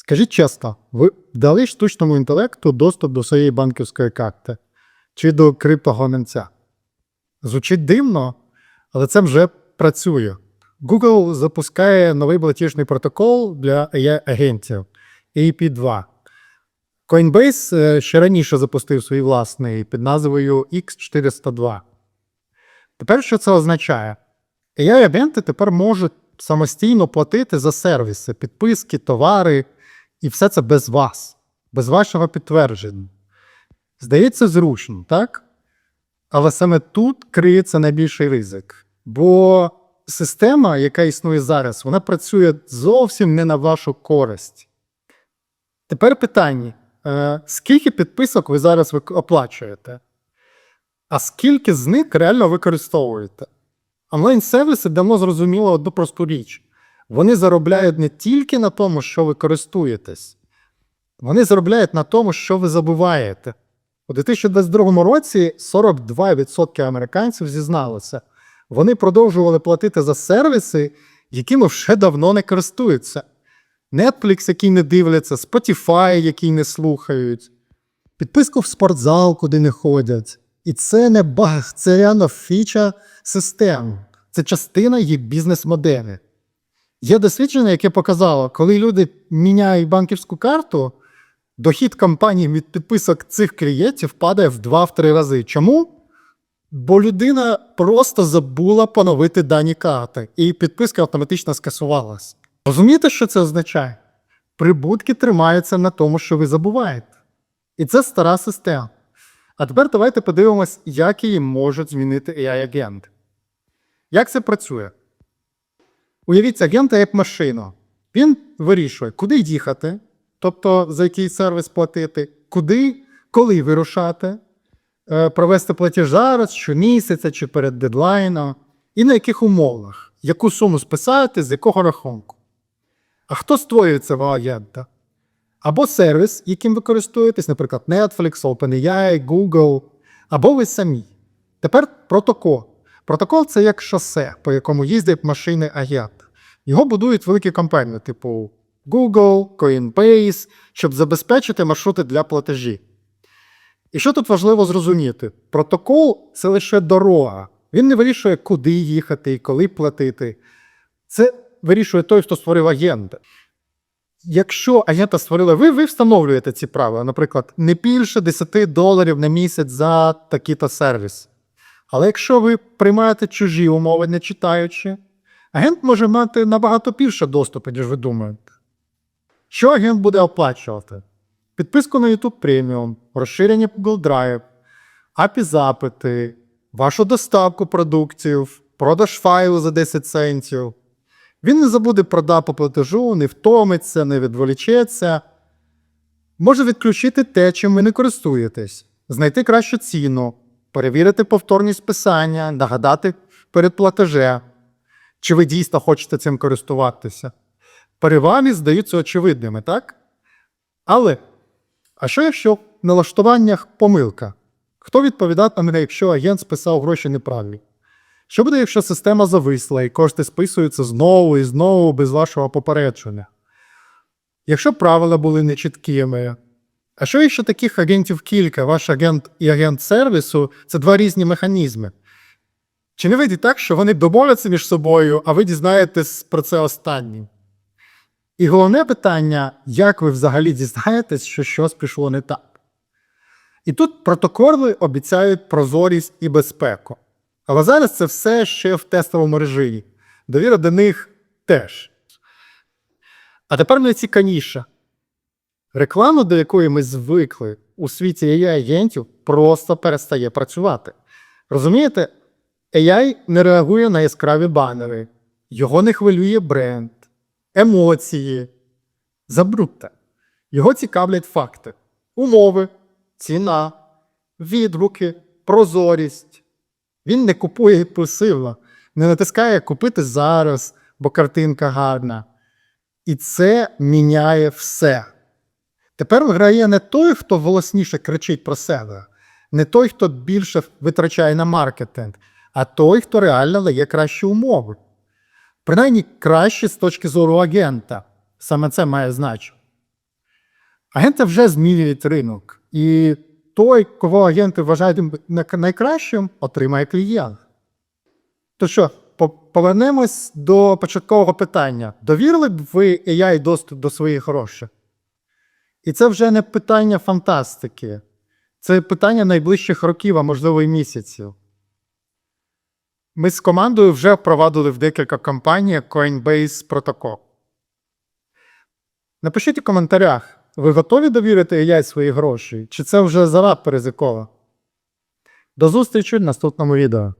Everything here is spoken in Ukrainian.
Скажіть чесно, ви дали штучному інтелекту доступ до своєї банківської карти чи до криптогоненця? Звучить дивно, але це вже працює. Google запускає новий платіжний протокол для AI-агентів AP2. Coinbase е, ще раніше запустив свій власний під назвою X402. Тепер що це означає? AI-агенти тепер можуть самостійно платити за сервіси, підписки, товари, і все це без вас, без вашого підтвердження. Здається, зручно, так? Але саме тут криється найбільший ризик. Бо система, яка існує зараз, вона працює зовсім не на вашу користь. Тепер питання: е, скільки підписок ви зараз оплачуєте? А скільки з них реально використовуєте? Онлайн-сервіси давно зрозуміли одну просту річ. Вони заробляють не тільки на тому, що ви користуєтесь, вони заробляють на тому, що ви забуваєте. У 2022 році 42% американців зізналися, вони продовжували платити за сервіси, якими вже давно не користуються. Netflix, який не дивляться, Spotify, який не слухають, підписку в спортзал, куди не ходять. І це не баг, це реально фіча систем. Це частина її бізнес-моделі. Є дослідження, яке показало, коли люди міняють банківську карту, дохід компанії від підписок цих клієнтів падає в 2-3 рази. Чому? Бо людина просто забула поновити дані карти, і підписка автоматично скасувалась. Розумієте, що це означає? Прибутки тримаються на тому, що ви забуваєте. І це стара система. А тепер давайте подивимось, як її можуть змінити AI-агенти. Як це працює? Уявіть агента як машину. Він вирішує, куди їхати, тобто за який сервіс платити, куди, коли вирушати, е, провести платіж зараз, щомісяця чи перед дедлайном, і на яких умовах, яку суму списати, з якого рахунку. А хто створює цього агента? Або сервіс, яким ви користуєтесь, наприклад, Netflix, OpenAI, Google, або ви самі. Тепер протокол. Протокол це як шосе, по якому їздять машини агент. Його будують великі компанії, типу Google, Coinbase, щоб забезпечити маршрути для платежі. І що тут важливо зрозуміти? Протокол це лише дорога. Він не вирішує, куди їхати і коли платити. Це вирішує той, хто створив агента. Якщо агента створили ви, ви встановлюєте ці правила, наприклад, не більше 10 доларів на місяць за такий-то сервіс. Але якщо ви приймаєте чужі умови, не читаючи, агент може мати набагато більше доступу, ніж ви думаєте. Що агент буде оплачувати? Підписку на YouTube Premium, розширення Google Drive, API запити, вашу доставку продуктів, продаж файлу за 10 центів. Він не забуде про дату платежу, не втомиться, не відволічеться. Може відключити те, чим ви не користуєтесь, знайти кращу ціну, перевірити повторність списання, нагадати перед платежем, чи ви дійсно хочете цим користуватися. Переваги здаються очевидними, так? Але, а що якщо в налаштуваннях помилка? Хто відповідатиме, якщо агент списав гроші неправильно? Що буде, якщо система зависла і кошти списуються знову і знову без вашого попередження? Якщо правила були нечіткими, а що якщо таких агентів кілька, ваш агент і агент сервісу це два різні механізми? Чи не вийде так, що вони домовляться між собою, а ви дізнаєтесь про це останнім? І головне питання, як ви взагалі дізнаєтесь, що щось пішло не так? І тут протоколи обіцяють прозорість і безпеку. Але зараз це все ще в тестовому режимі. Довіра до них теж. А тепер найцікавіше. Реклама, до якої ми звикли у світі AI-агентів, просто перестає працювати. Розумієте, AI не реагує на яскраві банери, його не хвилює бренд, емоції. Забрудьте. Його цікавлять факти, умови, ціна, відгуки, прозорість. Він не купує імпульсивно, не натискає купити зараз, бо картинка гарна. І це міняє все. Тепер грає не той, хто голосніше кричить про себе, не той, хто більше витрачає на маркетинг, а той, хто реально дає кращі умови. Принаймні краще з точки зору агента. Саме це має значення. Агенти вже змінюють ринок. І той, кого агенти вважають найкращим, отримає клієнт. То що, повернемось до початкового питання. Довірили б ви AI доступ до своїх грошей? І це вже не питання фантастики, це питання найближчих років, а можливо і місяців. Ми з командою вже впровадили в декілька компаній Coinbase Protocol. Напишіть у коментарях, ви готові довірити AI свої гроші, чи це вже занадто ризиково? До зустрічі в наступному відео.